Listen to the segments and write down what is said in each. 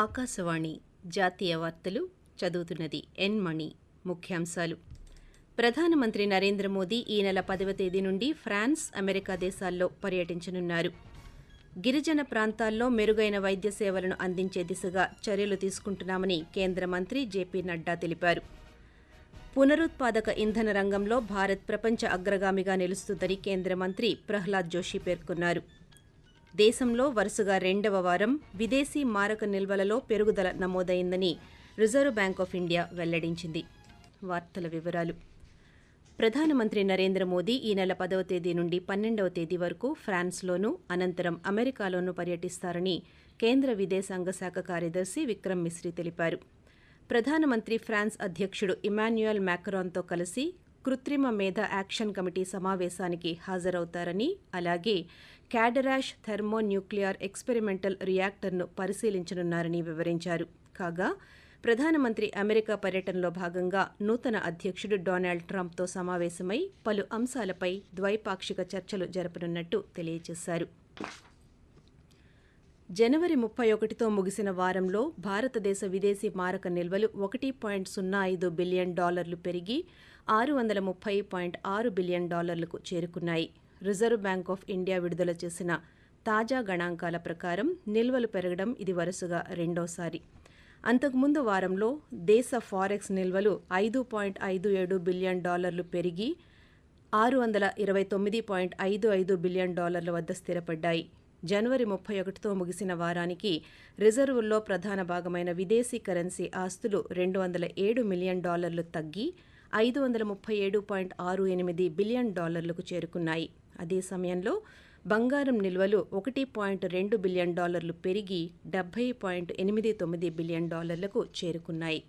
ఆకాశవాణి జాతీయ వార్తలు చదువుతున్నది ఎన్ మణి. ముఖ్యాంశాలు. ప్రధానమంత్రి నరేంద్ర మోదీ ఈ నెల పదవ తేదీ నుండి ఫ్రాన్స్ అమెరికా దేశాల్లో పర్యటించనున్నారు. గిరిజన ప్రాంతాల్లో మెరుగైన వైద్య సేవలను అందించే దిశగా చర్యలు తీసుకుంటున్నామని కేంద్ర మంత్రి జేపీ నడ్డా తెలిపారు. పునరుత్పాదక ఇంధన రంగంలో భారత్ ప్రపంచ అగ్రగామిగా నిలుస్తుందని కేంద్ర మంత్రి ప్రహ్లాద్ జోషి పేర్కొన్నారు. దేశంలో వరుసగా రెండవ వారం విదేశీ మారక నిల్వలలో పెరుగుదల నమోదైందని రిజర్వ్ బ్యాంక్ ఆఫ్ ఇండియా వెల్లడించింది. వార్తల వివరాలు. ప్రధానమంత్రి నరేంద్ర మోదీ ఈ నెల పదవ తేదీ నుండి పన్నెండవ తేదీ వరకు ఫ్రాన్స్లోనూ అనంతరం అమెరికాలోనూ పర్యటిస్తారని కేంద్ర విదేశాంగ శాఖ కార్యదర్శి విక్రమ్ మిశ్రీ తెలిపారు. ప్రధానమంత్రి ఫ్రాన్స్ అధ్యక్షుడు ఇమాన్యుయల్ మ్యాక్రాన్తో కలిసి కృత్రిమ మేధ యాక్షన్ కమిటీ సమావేశానికి హాజరవుతారని అలాగే క్యాడరాష్ థెర్మోన్యూక్లియర్ ఎక్స్పెరిమెంటల్ రియాక్టర్ను పరిశీలించనున్నారని వివరించారు. కాగా ప్రధానమంత్రి అమెరికా పర్యటనలో భాగంగా నూతన అధ్యక్షుడు డొనాల్డ్ ట్రంప్తో సమావేశమై పలు అంశాలపై ద్వైపాక్షిక చర్చలు జరపనున్నట్టు తెలియజేశారు. జనవరి ముప్పై ఒకటితో ముగిసిన వారంలో భారతదేశ విదేశీ మారక నిల్వలు ఒకటి పాయింట్ సున్నా ఐదు బిలియన్ డాలర్లు పెరిగి ఆరు వందల ముప్పై పాయింట్ ఆరు బిలియన్ డాలర్లకు చేరుకున్నాయి. రిజర్వ్ బ్యాంక్ ఆఫ్ ఇండియా విడుదల చేసిన తాజా గణాంకాల ప్రకారం నిల్వలు పెరగడం ఇది వరుసగా రెండోసారి. అంతకుముందు వారంలో దేశ ఫారెక్స్ నిల్వలు ఐదు పాయింట్ ఐదు ఏడు బిలియన్ డాలర్లు పెరిగి ఆరు వందల ఇరవై తొమ్మిది పాయింట్ ఐదు ఐదు బిలియన్ డాలర్ల వద్ద స్థిరపడ్డాయి. జనవరి ముప్పై ఒకటితో ముగిసిన వారానికి రిజర్వుల్లో ప్రధాన భాగమైన విదేశీ కరెన్సీ ఆస్తులు రెండు వందల ఏడు మిలియన్ డాలర్లు తగ్గి ఐదు వందల ముప్పై ఏడు పాయింట్ ఆరు ఎనిమిది బిలియన్ డాలర్లకు చేరుకున్నాయి. అదే సమయంలో బంగారం నిల్వలు ఒకటి పాయింట్ రెండు బిలియన్ డాలర్లు పెరిగి డెబ్బై పాయింట్ ఎనిమిది తొమ్మిది బిలియన్ డాలర్లకు చేరుకున్నాయి.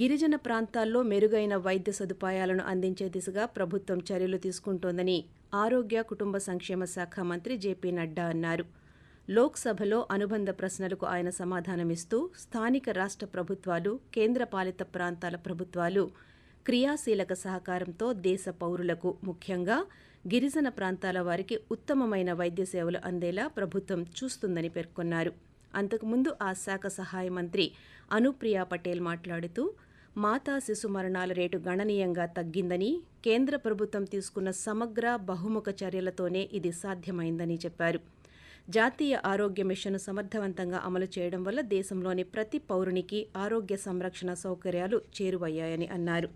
గిరిజన ప్రాంతాల్లో మెరుగైన వైద్య సదుపాయాలను అందించే దిశగా ప్రభుత్వం చర్యలు తీసుకుంటోందని ఆరోగ్య కుటుంబ సంక్షేమ శాఖ మంత్రి జేపీ నడ్డా అన్నారు. లోక్సభలో అనుబంధ ప్రశ్నలకు ఆయన సమాధానమిస్తూ స్థానిక రాష్ట్ర ప్రభుత్వాలు కేంద్రపాలిత ప్రాంతాల ప్రభుత్వాలు క్రియాశీలక సహకారంతో దేశ పౌరులకు ముఖ్యంగా గిరిజన ప్రాంతాల వారికి ఉత్తమమైన వైద్య సేవలు అందేలా ప్రభుత్వం చూస్తుందని పేర్కొన్నారు. అంతకుముందు ఆ శాఖ సహాయ మంత్రి అనుప్రియా పటేల్ మాట్లాడుతూ మాతా శిశు మరణాల రేటు గణనీయంగా తగ్గిందని కేంద్ర ప్రభుత్వం తీసుకున్న సమగ్ర బహుముఖ చర్యలతోనే ఇది సాధ్యమైందని చెప్పారు. జాతీయ ఆరోగ్య మిషన్ సమర్థవంతంగా అమలు చేయడం వల్ల దేశంలోని ప్రతి పౌరునికి ఆరోగ్య సంరక్షణ సౌకర్యాలు చేరువయ్యాయని అన్నారు.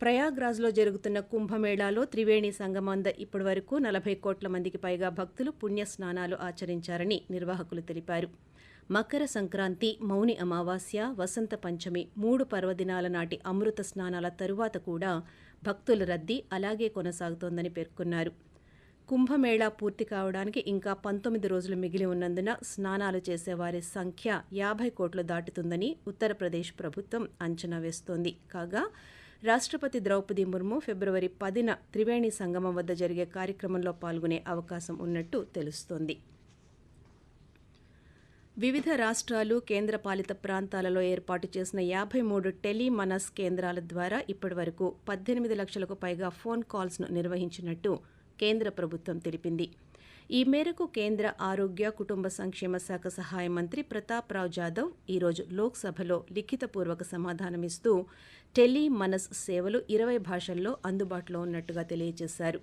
ప్రయాగ్రాజ్లో జరుగుతున్న కుంభమేళాలో త్రివేణి సంగమంద ఇప్పటివరకు నలభై కోట్ల మందికి పైగా భక్తులు పుణ్యస్నానాలు ఆచరించారని నిర్వాహకులు తెలిపారు. మకర సంక్రాంతి మౌని అమావాస్య వసంత పంచమి మూడు పర్వదినాల నాటి అమృత స్నానాల తరువాత కూడా భక్తుల రద్దీ అలాగే కొనసాగుతోందని పేర్కొన్నారు. కుంభమేళా పూర్తి కావడానికి ఇంకా పంతొమ్మిది రోజులు మిగిలి ఉన్నందున స్నానాలు చేసేవారి సంఖ్య యాభై కోట్లు దాటుతుందని ఉత్తరప్రదేశ్ ప్రభుత్వం అంచనా వేస్తోంది. కాగా రాష్ట్రపతి ద్రౌపది ముర్ము ఫిబ్రవరి పదిన త్రివేణి సంగమం వద్ద జరిగే కార్యక్రమంలో పాల్గొనే అవకాశం ఉన్నట్టు తెలుస్తోంది. వివిధ రాష్ట్రాలు కేంద్రపాలిత ప్రాంతాలలో ఏర్పాటు చేసిన యాభై మూడు టెలిమనస్ కేంద్రాల ద్వారా ఇప్పటివరకు పద్దెనిమిది లక్షలకు పైగా ఫోన్ కాల్స్ను నిర్వహించినట్టు కేంద్ర ప్రభుత్వం తెలిపింది. ఈ మేరకు కేంద్ర ఆరోగ్య కుటుంబ సంక్షేమ శాఖ సహాయ మంత్రి ప్రతాప్ రావు జాదవ్ ఈరోజు లోక్సభలో లిఖితపూర్వక సమాధానమిస్తూ టెలి మనస్ సేవలు ఇరవై భాషల్లో అందుబాటులో ఉన్నట్టుగా తెలియజేశారు.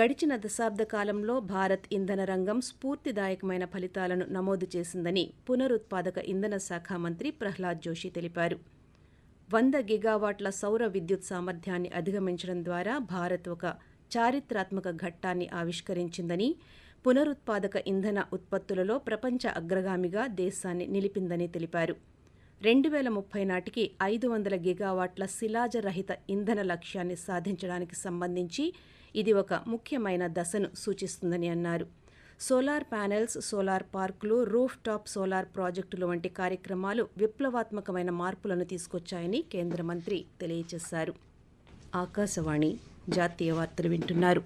గడిచిన దశాబ్ద కాలంలో భారత్ ఇంధన రంగం స్ఫూర్తిదాయకమైన ఫలితాలను నమోదు చేసిందని పునరుత్పాదక ఇంధన శాఖ మంత్రి ప్రహ్లాద్ జోషి తెలిపారు. వంద గిగావాట్ల సౌర విద్యుత్ సామర్థ్యాన్ని అధిగమించడం ద్వారా భారత్ ఒక చారిత్రాత్మక ఘట్టాన్ని ఆవిష్కరించిందని పునరుత్పాదక ఇంధన ఉత్పత్తులలో ప్రపంచ అగ్రగామిగా దేశాన్ని నిలిపిందని తెలిపారు. రెండు వేల ముప్పై నాటికి ఐదు వందల గిగావాట్ల శిలాజరహిత ఇంధన లక్ష్యాన్ని సాధించడానికి సంబంధించి ఇది ఒక ముఖ్యమైన దశను సూచిస్తుందని అన్నారు. సోలార్ ప్యానెల్స్ సోలార్ పార్కులు రూఫ్ టాప్ సోలార్ ప్రాజెక్టులు వంటి కార్యక్రమాలు విప్లవాత్మకమైన మార్పులను తీసుకొచ్చాయని కేంద్ర మంత్రి తెలియజేశారు. ఆకాశవాణి జాతీయ వార్తలు వింటున్నారు.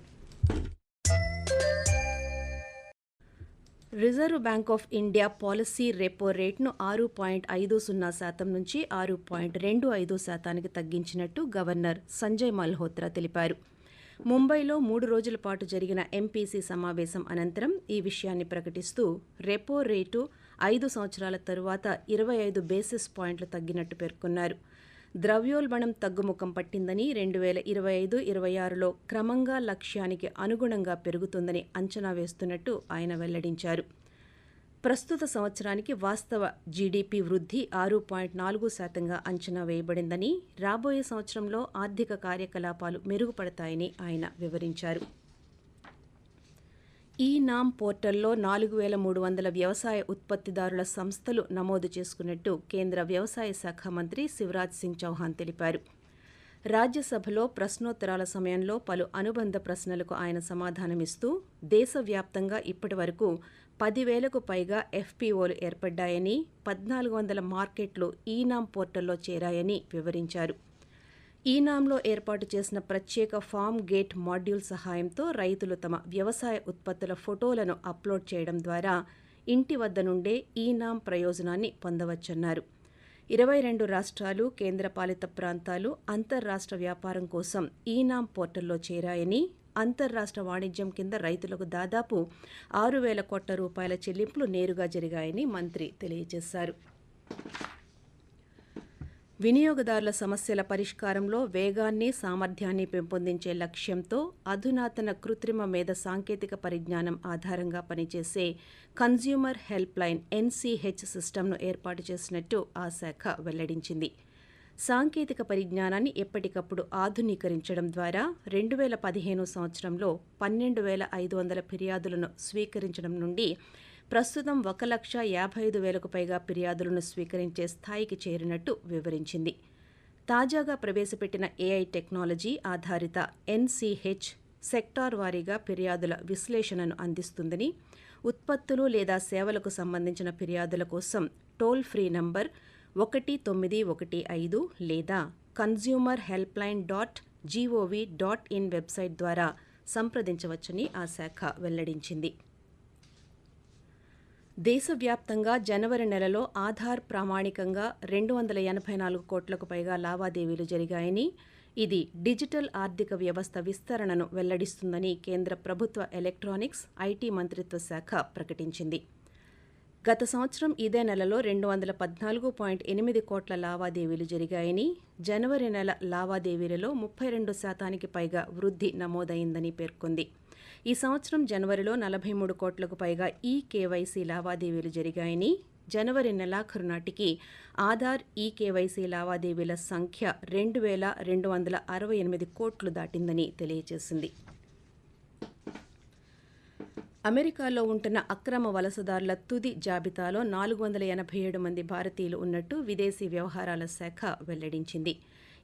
Reserve bank of India policy repo రేట్ను ఆరు పాయింట్ ఐదు సున్నా శాతం నుంచి ఆరు పాయింట్ రెండు ఐదు శాతానికి తగ్గించినట్టు గవర్నర్ సంజయ్ మల్హోత్రా తెలిపారు. ముంబైలో మూడు రోజుల పాటు జరిగిన ఎంపీసీ సమావేశం అనంతరం ఈ విషయాన్ని ప్రకటిస్తూ రెపో రేటు ఐదు సంవత్సరాల తరువాత ఇరవై ఐదు బేసిస్ పాయింట్లు తగ్గినట్టు పేర్కొన్నారు. ద్రవ్యోల్బణం తగ్గుముఖం పట్టిందని రెండు వేల ఇరవై ఐదు ఇరవై ఆరులో క్రమంగా లక్ష్యానికి అనుగుణంగా పెరుగుతుందని అంచనా వేస్తున్నట్టు ఆయన వెల్లడించారు. ప్రస్తుత సంవత్సరానికి వాస్తవ జీడీపీ వృద్ధి ఆరు పాయింట్ నాలుగు శాతంగా అంచనా వేయబడిందని రాబోయే సంవత్సరంలో ఆర్థిక కార్యకలాపాలు మెరుగుపడతాయని ఆయన వివరించారు. ఈ నామ్ పోర్టల్లో నాలుగు వేల మూడు వందల వ్యవసాయ ఉత్పత్తిదారుల సంస్థలు నమోదు చేసుకున్నట్టు కేంద్ర వ్యవసాయ శాఖ మంత్రి శివరాజ్ సింగ్ చౌహాన్ తెలిపారు. రాజ్యసభలో ప్రశ్నోత్తరాల సమయంలో పలు అనుబంధ ప్రశ్నలకు ఆయన సమాధానమిస్తూ దేశవ్యాప్తంగా ఇప్పటి వరకు పదివేలకు పైగా ఎఫ్పీఓలు ఏర్పడ్డాయని పద్నాలుగు వందల మార్కెట్లు ఈనామ్ పోర్టల్లో చేరాయని వివరించారు. ఈనాంలో ఏర్పాటు చేసిన ప్రత్యేక ఫామ్ గేట్ మాడ్యూల్ సహాయంతో రైతులు తమ వ్యవసాయ ఉత్పత్తుల ఫోటోలను అప్లోడ్ చేయడం ద్వారా ఇంటి వద్ద నుండే ఈనాం ప్రయోజనాన్ని పొందవచ్చన్నారు. ఇరవై రెండు రాష్ట్రాలు కేంద్రపాలిత ప్రాంతాలు అంతర్రాష్ట్ర వ్యాపారం కోసం ఈనాం పోర్టల్లో చేరాయని అంతర్రాష్ట్ర వాణిజ్యం కింద రైతులకు దాదాపు ఆరు వేల కోట్ల రూపాయల చెల్లింపులు నేరుగా జరిగాయని మంత్రి తెలియజేశారు. వినియోగదారుల సమస్యల పరిష్కారంలో వేగాన్ని సామర్థ్యాన్ని పెంపొందించే లక్ష్యంతో అధునాతన కృత్రిమ మేధ సాంకేతిక పరిజ్ఞానం ఆధారంగా పనిచేసే కన్జ్యూమర్ హెల్ప్ లైన్ ఎన్సీహెచ్ సిస్టమ్ను ఏర్పాటు చేసినట్టు ఆ శాఖ వెల్లడించింది. సాంకేతిక పరిజ్ఞానాన్ని ఎప్పటికప్పుడు ఆధునీకరించడం ద్వారా రెండు వేల పదిహేను సంవత్సరంలో పన్నెండు వేల ఐదు వందల ఫిర్యాదులను స్వీకరించడం నుండి ప్రస్తుతం ఒక లక్ష యాభై ఐదు వేలకు పైగా ఫిర్యాదులను స్వీకరించే స్థాయికి చేరినట్టు వివరించింది. తాజాగా ప్రవేశపెట్టిన ఏఐ టెక్నాలజీ ఆధారిత ఎన్సీహెచ్ సెక్టార్ వారీగా ఫిర్యాదుల విశ్లేషణను అందిస్తుందని ఉత్పత్తులు లేదా సేవలకు సంబంధించిన ఫిర్యాదుల కోసం టోల్ ఫ్రీ నంబర్ ఒకటి తొమ్మిది ఒకటి ఐదు లేదా consumer help line dot G O V dot in website ద్వారా సంప్రదించవచ్చని ఆ శాఖ వెల్లడించింది. దేశవ్యాప్తంగా జనవరి నెలలో ఆధార్ ప్రామాణికంగా రెండు వందల ఎనభై నాలుగు కోట్లకు పైగా లావాదేవీలు జరిగాయని ఇది డిజిటల్ ఆర్థిక వ్యవస్థ విస్తరణను వెల్లడిస్తుందని కేంద్ర ప్రభుత్వ ఎలక్ట్రానిక్స్ ఐటీ మంత్రిత్వ శాఖ ప్రకటించింది. గత సంవత్సరం ఇదే నెలలో రెండు వందల పద్నాలుగు పాయింట్ ఎనిమిది కోట్ల లావాదేవీలు జరిగాయని జనవరి నెల లావాదేవీలలో ముప్పై రెండు శాతానికి పైగా వృద్ధి నమోదైందని పేర్కొంది. ఈ సంవత్సరం జనవరిలో నలభై మూడు కోట్లకు పైగా ఈ కేవైసీ లావాదేవీలు జరిగాయని జనవరి నెలాఖరు నాటికి ఆధార్ ఈ కేవైసీ లావాదేవీల సంఖ్య రెండు వేల రెండు వందల అరవై ఎనిమిది కోట్లు దాటిందని తెలియజేసింది. అమెరికాలో ఉంటున్న అక్రమ వలసదారుల తుది జాబితాలో నాలుగు వందల ఎనభై ఏడు మంది భారతీయులు ఉన్నట్టు విదేశీ వ్యవహారాల శాఖ వెల్లడించింది.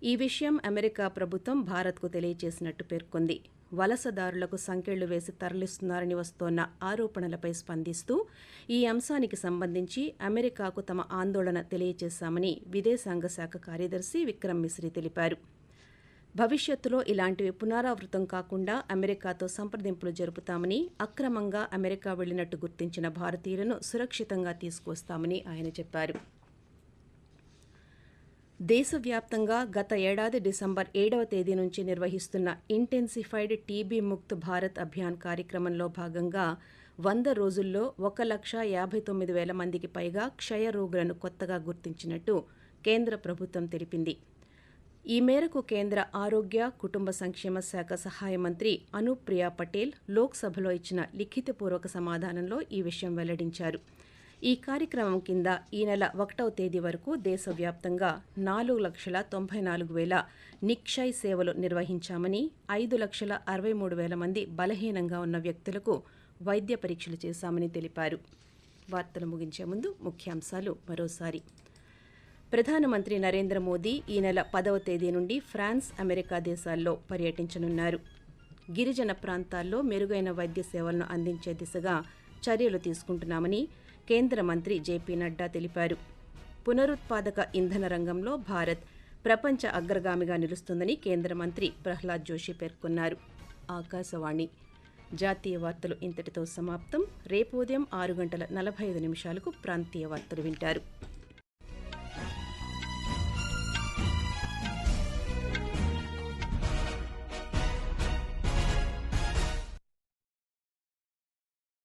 ఈ విషయం అమెరికా ప్రభుత్వం భారత్కు తెలియజేసినట్టు పేర్కొంది. వలసదారులకు సంకెళ్ళు వేసి తరలిస్తున్నారని వస్తోన్న ఆరోపణలపై స్పందిస్తూ ఈ అంశానికి సంబంధించి అమెరికాకు తమ ఆందోళన తెలియజేశామని విదేశాంగ శాఖ కార్యదర్శి విక్రమ్ మిశ్రీ తెలిపారు. భవిష్యత్తులో ఇలాంటివి పునరావృతం కాకుండా అమెరికాతో సంప్రదింపులు జరుపుతామని అక్రమంగా అమెరికా వెళ్ళినట్టు గుర్తించిన భారతీయులను సురక్షితంగా తీసుకువస్తామని ఆయన చెప్పారు. దేశవ్యాప్తంగా గత ఏడాది డిసెంబర్ ఏడవ తేదీ నుంచి నిర్వహిస్తున్న ఇంటెన్సిఫైడ్ టీబీ ముక్త్ భారత్ అభియాన్ కార్యక్రమంలో భాగంగా వంద రోజుల్లో ఒక లక్ష యాభై తొమ్మిది వేల మందికి పైగా క్షయ రోగులను కొత్తగా గుర్తించినట్టు కేంద్ర ప్రభుత్వం తెలిపింది. ఈ మేరకు కేంద్ర ఆరోగ్య కుటుంబ సంక్షేమ శాఖ సహాయ మంత్రి అనుప్రియా పటేల్ లోక్సభలో ఇచ్చిన లిఖితపూర్వక సమాధానంలో ఈ విషయం వెల్లడించారు. ఈ కార్యక్రమం కింద ఈ నెల ఒకటవ తేదీ వరకు దేశవ్యాప్తంగా నాలుగు లక్షల తొంభై నాలుగు వేల నిక్షయ్ సేవలు నిర్వహించామని ఐదు లక్షల అరవై మూడు వేల మంది బలహీనంగా ఉన్న వ్యక్తులకు వైద్య పరీక్షలు చేశామని తెలిపారు. వార్తలు ముగించే ముందు ముఖ్యాంశాలు మరోసారి. ప్రధానమంత్రి నరేంద్ర మోదీ ఈ నెల పదవ తేదీ నుండి ఫ్రాన్స్ అమెరికా దేశాల్లో పర్యటించనున్నారు. గిరిజన ప్రాంతాల్లో మెరుగైన వైద్య సేవలను అందించే దిశగా చర్యలు తీసుకుంటున్నామని కేంద్ర మంత్రి జేపీ నడ్డా తెలిపారు. పునరుత్పాదక ఇంధన రంగంలో భారత్ ప్రపంచ అగ్రగామిగా నిలుస్తుందని కేంద్ర మంత్రి ప్రహ్లాద్ జోషి పేర్కొన్నారు. ఆకాశవాణి జాతీయ వార్తలు ఇంతటితో సమాప్తం. రేపు ఉదయం ఆరు గంటల నలభై ఐదు నిమిషాలకు ప్రాంతీయ వార్తలు వింటారు.